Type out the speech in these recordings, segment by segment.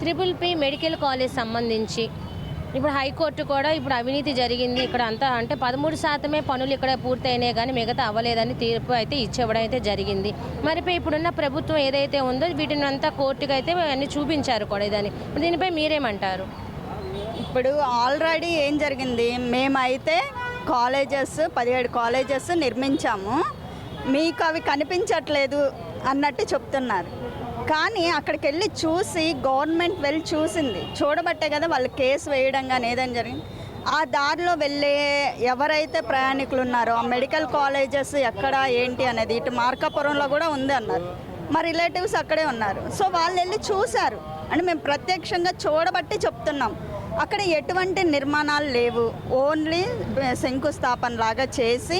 Triple P medical college సంబంధించి. ఇప్పుడు high court కూడా ఇప్పుడు అవినీతి జరిగింది ఇక్కడ అంతా. అంటే పదమూడు శాతమే పనులు ఇక్కడ పూర్తయినాయి కానీ మిగతా అవ్వలేదని తీర్పు అయితే ఇచ్చేవడం అయితే జరిగింది. మరి ఇప్పుడున్న ప్రభుత్వం ఏదైతే ఉందో వీటిని అంతా కోర్టుకు అయితే అన్ని చూపించారు కూడా ఇదని. దీనిపై మీరేమంటారు? ఇప్పుడు ఆల్రెడీ ఏం జరిగింది? మేమైతే కాలేజెస్ పదిహేడు కాలేజెస్ నిర్మించాము. మీకు అవి కనిపించట్లేదు అన్నట్టు చెప్తున్నారు. కానీ అక్కడికి వెళ్ళి చూసి గవర్నమెంట్ వెళ్ళి చూసింది. చూడబట్టే కదా వాళ్ళు కేసు వేయడం కానీ ఏదని జరిగింది. ఆ దారిలో వెళ్ళే ఎవరైతే ప్రయాణికులు ఉన్నారో ఆ మెడికల్ కాలేజెస్ ఎక్కడ ఏంటి అనేది ఇటు మార్కాపురంలో కూడా ఉంది అన్నారు. మా రిలేటివ్స్ అక్కడే ఉన్నారు. సో వాళ్ళు వెళ్ళి చూశారు. అంటే మేము ప్రత్యక్షంగా చూడబట్టి చెప్తున్నాం. అక్కడ ఎటువంటి నిర్మాణాలు లేవు. ఓన్లీ శంకుస్థాపన లాగా చేసి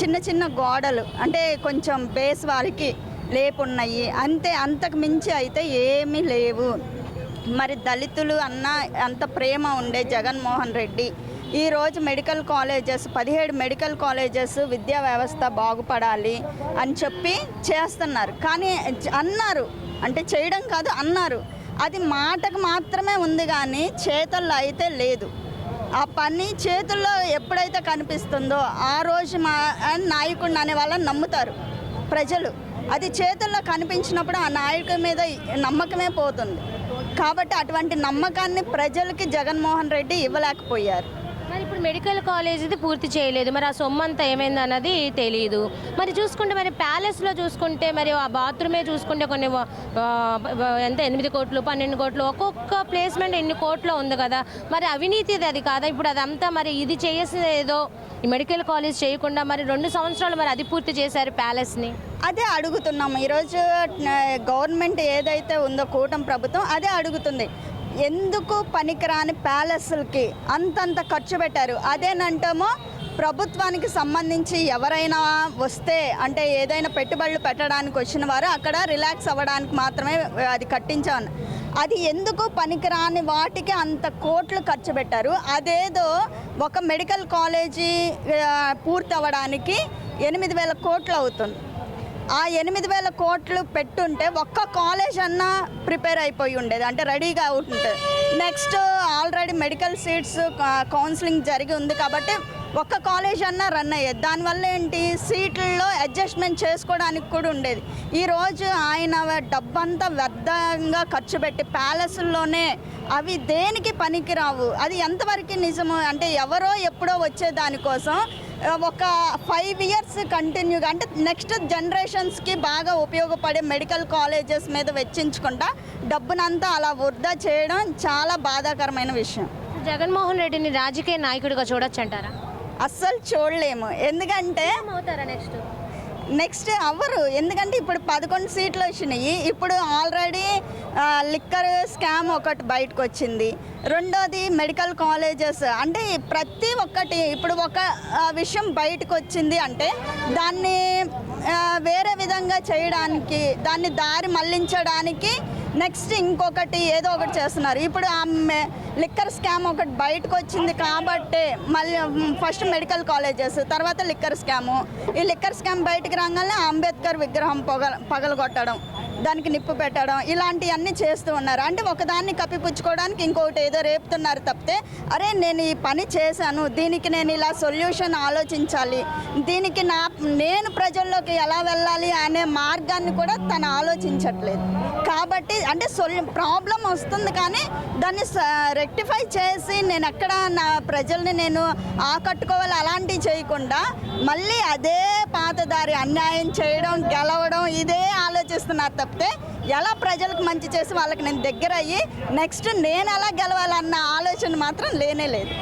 చిన్న చిన్న గోడలు అంటే కొంచెం బేస్ వారికి లేపున్నాయి. అంతే అంతకు మించి అయితే ఏమీ లేవు. మరి దళితులు అన్న అంత ప్రేమ ఉండే జగన్మోహన్ రెడ్డి. ఈరోజు మెడికల్ కాలేజెస్ పదిహేడు మెడికల్ కాలేజెస్ విద్యా వ్యవస్థ బాగుపడాలి అని చెప్పి చేస్తున్నారు. కానీ అన్నారు. అంటే చేయడం కాదు అన్నారు. అది మాటకు మాత్రమే ఉంది కానీ చేతుల్లో అయితే లేదు. ఆ పని చేతుల్లో ఎప్పుడైతే కనిపిస్తుందో ఆ రోజు మా నాయకుడిని అనే వాళ్ళని నమ్ముతారు ప్రజలు. అది చేతుల్లో కనిపించినప్పుడు ఆ నాయకుడి మీద నమ్మకమే పోతుంది. కాబట్టి అటువంటి నమ్మకాన్ని ప్రజలకి జగన్మోహన్ రెడ్డి ఇవ్వలేకపోయారు. మరి ఇప్పుడు మెడికల్ కాలేజ్ ఇది పూర్తి చేయలేదు. మరి ఆ సొమ్ము అంతా ఏమైంది అన్నది తెలియదు మరి చూసుకుంటే మరి ప్యాలెస్లో చూసుకుంటే మరి ఆ బాత్రూమే చూసుకుంటే కొన్ని ఎంత? ఎనిమిది కోట్లు పన్నెండు కోట్లు ఒక్కొక్క ప్లేస్మెంట్ ఎన్ని కోట్లు ఉంది కదా. మరి అవినీతిది అది కాదా? ఇప్పుడు అదంతా మరి ఇది చేసేదో ఈ మెడికల్ కాలేజ్ చేయకుండా మరి రెండు సంవత్సరాలు మరి అది పూర్తి చేశారు ప్యాలెస్ని? అదే అడుగుతున్నాం ఈరోజు గవర్నమెంట్ ఏదైతే ఉందో కూటమి ప్రభుత్వం అదే అడుగుతుంది. ఎందుకు పనికిరాని ప్యాలెస్లకి అంతంత ఖర్చు పెట్టారు? అదేనంటామో ప్రభుత్వానికి సంబంధించి ఎవరైనా వస్తే అంటే ఏదైనా పెట్టుబడులు పెట్టడానికి వచ్చిన వారు అక్కడ రిలాక్స్ అవ్వడానికి మాత్రమే అది కట్టించాను అది ఎందుకు పనికిరాని వాటికి అంత కోట్లు ఖర్చు పెట్టారు? అదేదో ఒక మెడికల్ కాలేజీ పూర్తి అవ్వడానికి ఎనిమిది వేల కోట్లు అవుతుంది. ఆ ఎనిమిది వేల కోట్లు పెట్టుంటే ఒక్క కాలేజ్ అన్నా ప్రిపేర్ అయిపోయి ఉండేది అంటే రెడీగా ఉంటుంది next already medical seats counselling జరిగి ఉంది కాబట్టి ఒక్క కాలేజ్ అన్నా రన్ అయ్యేది. దానివల్ల ఏంటి? సీట్లలో అడ్జస్ట్మెంట్ చేసుకోవడానికి కూడా ఉండేది. ఈరోజు ఆయన డబ్బంతా వ్యర్థంగా ఖర్చు పెట్టి ప్యాలెస్ల్లోనే అవి దేనికి పనికిరావు? అది ఎంతవరకు నిజము? అంటే ఎవరో ఎప్పుడో వచ్చే దానికోసం ఒక ఫైవ్ ఇయర్స్ కంటిన్యూగా అంటే నెక్స్ట్ జనరేషన్స్కి బాగా ఉపయోగపడే మెడికల్ కాలేజెస్ మీద వెచ్చించకుండా డబ్బునంతా అలా వృధా చేయడం చాలా బాధాకరమైన విషయం. జగన్మోహన్ రెడ్డిని రాజకీయ నాయకుడిగా చూడొచ్చు అంటారా అస్సలు చూడలేము. ఎందుకంటే నెక్స్ట్ నెక్స్ట్ అవ్వరు. ఎందుకంటే ఇప్పుడు పదకొండు సీట్లు వచ్చినాయి. ఇప్పుడు ఆల్రెడీ లిక్కర్ స్కామ్ ఒకటి బయటకు వచ్చింది రెండోది మెడికల్ కాలేజెస్. అంటే ప్రతి ఒక్కటి ఇప్పుడు ఒక విషయం బయటకు వచ్చింది అంటే దాన్ని వేరే విధంగా చేయడానికి దాన్ని దారి మళ్ళించడానికి నెక్స్ట్ ఇంకొకటి ఏదో ఒకటి చేస్తున్నారు. ఇప్పుడు ఆమె లిక్కర్ స్కామ్ ఒకటి బయటకు వచ్చింది కాబట్టే మళ్ళీ ఫస్ట్ మెడికల్ కాలేజెస్ తర్వాత లిక్కర్ స్కాము. ఈ లిక్కర్ స్కామ్ బయటకు రాగానే అంబేద్కర్ విగ్రహం పగల పగలగొట్టడం. దానికి నిప్పు పెట్టడం ఇలాంటివన్నీ చేస్తూ ఉన్నారు. అంటే ఒకదాన్ని కప్పిపుచ్చుకోవడానికి ఇంకొకటి ఏదో రేపుతున్నారు తప్పితే అరే నేను ఈ పని చేశాను దీనికి నేను ఇలా సొల్యూషన్ ఆలోచించాలి దీనికి నా నేను ప్రజల్లోకి ఎలా వెళ్ళాలి అనే మార్గాన్ని కూడా తను ఆలోచించట్లేదు. కాబట్టి అంటే సొల్యూ ప్రాబ్లం వస్తుంది కానీ దాన్ని రెక్టిఫై చేసి నేను ఎక్కడ నా ప్రజల్ని నేను ఆకట్టుకోవాలి అలాంటివి చేయకుండా మళ్ళీ అదే పాతదారి అన్యాయం చేయడం గెలవడం ఇదే ఆలోచిస్తున్నారు తప్పితే ఎలా ప్రజలకు మంచి చేసి వాళ్ళకి నేను దగ్గర అయ్యి నెక్స్ట్ నేను ఎలా గెలవాలన్న ఆలోచన మాత్రం లేనే లేదు.